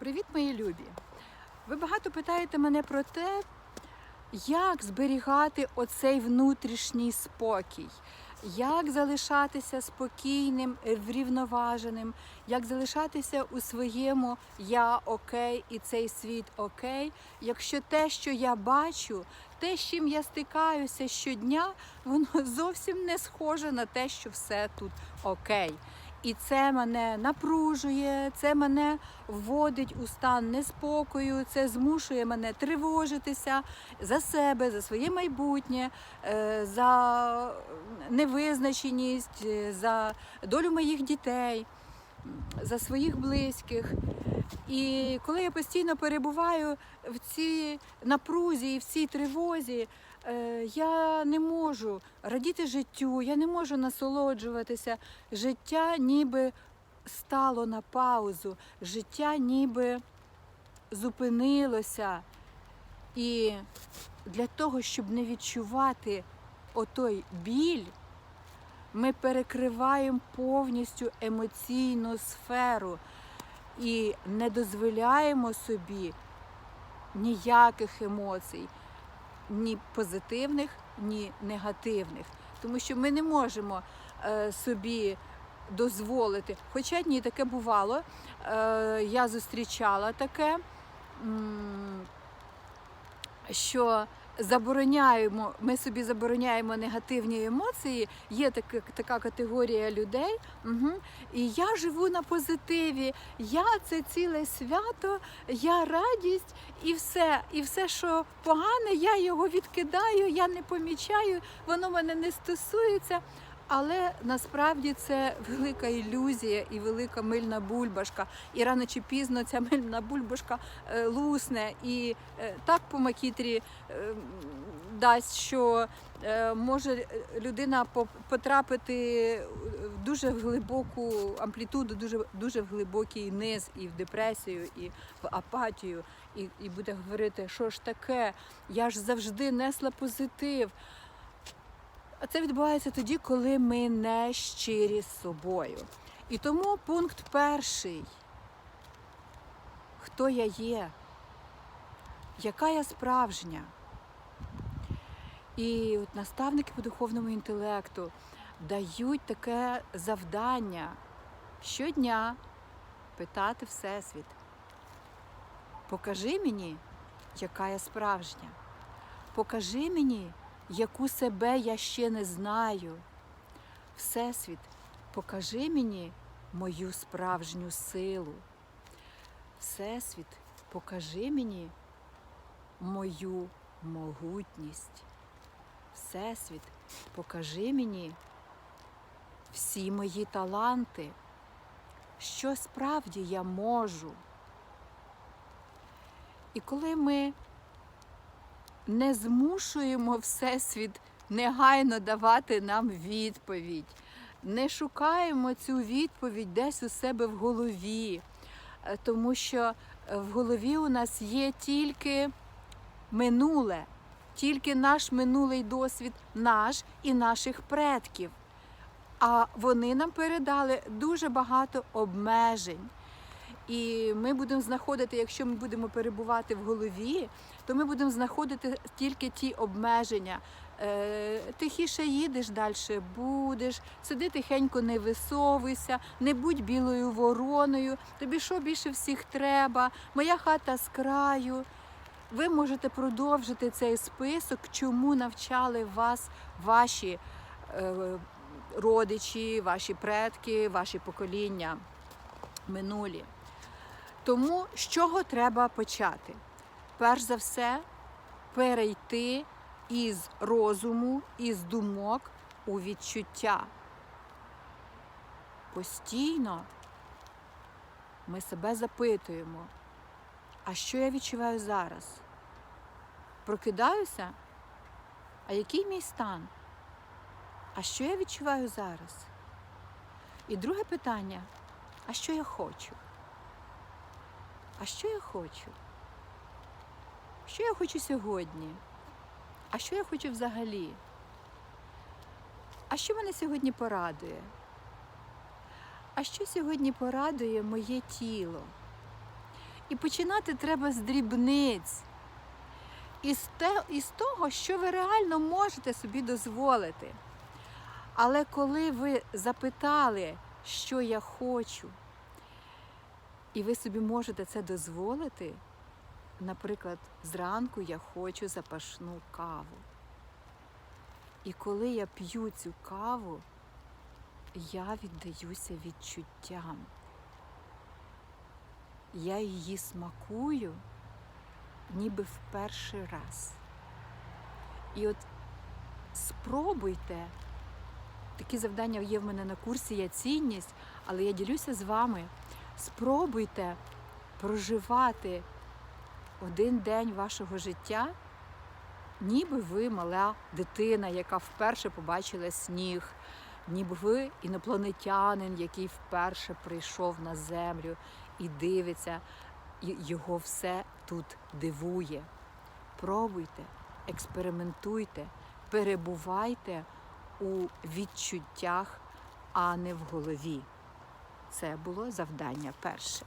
Привіт, мої любі! Ви багато питаєте мене про те, як зберігати оцей внутрішній спокій, як залишатися спокійним, врівноваженим, як залишатися у своєму я окей і цей світ окей, якщо те, що я бачу, те, з чим я стикаюся щодня, воно зовсім не схоже на те, що все тут окей. І це мене напружує, це мене вводить у стан неспокою, це змушує мене тривожитися за себе, за своє майбутнє, е, за невизначеність, е, за долю моїх дітей, за своїх близьких. І коли я постійно перебуваю в цій напрузі в цій тривозі, я не можу радіти життю, я не можу насолоджуватися. Життя ніби стало на паузу, життя ніби зупинилося. І для того, щоб не відчувати отой біль, ми перекриваємо повністю емоційну сферу і не дозволяємо собі ніяких емоцій, ні позитивних, ні негативних. Тому що ми не можемо е, собі дозволити. Хоча ні, таке бувало. Е, я зустрічала таке, що забороняємо, ми собі забороняємо негативні емоції. Є така, така категорія людей. Угу. І я живу на позитиві. Я це ціле свято, я радість, і все, і все, що погане, я його відкидаю, я не помічаю, воно мене не стосується. Але насправді це велика ілюзія і велика мильна бульбашка. І рано чи пізно ця мильна бульбашка е, лусне і е, так по макітрі е, дасть, що може людина по- потрапити в дуже глибоку амплітуду, дуже, дуже в глибокий низ і в депресію, і в апатію, і, і буде говорити, що ж таке, я ж завжди несла позитив. А це відбувається тоді, коли ми не щирі з собою. І тому пункт перший. Хто я є? Яка я справжня? І от наставники по духовному інтелекту дають таке завдання щодня питати Всесвіт. Покажи мені, яка я справжня. Покажи мені, яку себе я ще не знаю. Всесвіт, покажи мені мою справжню силу. Всесвіт, покажи мені мою могутність. Всесвіт, покажи мені всі мої таланти, що справді я можу. І коли ми не змушуємо Всесвіт негайно давати нам відповідь, не шукаємо цю відповідь десь у себе в голові, е, тому що в голові у нас є тільки минуле, тільки наш минулий досвід, наш і наших предків. А вони нам передали дуже багато обмежень. І ми будемо знаходити, якщо ми будемо перебувати в голові, то ми будемо знаходити тільки ті обмеження. Е, Тихіше їдеш, далі будеш, сиди тихенько, не висовуйся, не будь білою вороною, тобі що більше всіх треба, моя хата з краю. Ви можете продовжити цей список, чому навчали вас ваші е, родичі, ваші предки, ваші покоління минулі. Тому з чого треба почати? Перш за все, перейти із розуму, із думок у відчуття. Постійно ми себе запитуємо, а що я відчуваю зараз? Прокидаюся? А який мій стан? А що я відчуваю зараз? І друге питання: а що я хочу? А що я хочу? Що я хочу сьогодні? А що я хочу взагалі? А що мене сьогодні порадує? А що сьогодні порадує моє тіло? І починати треба з дрібниць. Із, те, із того, що ви реально можете собі дозволити. Але коли ви запитали, що я хочу, і ви собі можете це дозволити, наприклад, зранку я хочу запашну каву. І коли я п'ю цю каву, я віддаюся відчуттям. Я її смакую ніби в перший раз. І от спробуйте, такі завдання є в мене на курсі, я цінність, але я ділюся з вами. Спробуйте проживати один день вашого життя, ніби ви мала дитина, яка вперше побачила сніг, ніби ви інопланетянин, який вперше прийшов на землю і дивиться, його все тут дивує. Пробуйте, експериментуйте, перебувайте у відчуттях, а не в голові. Це було завдання перше.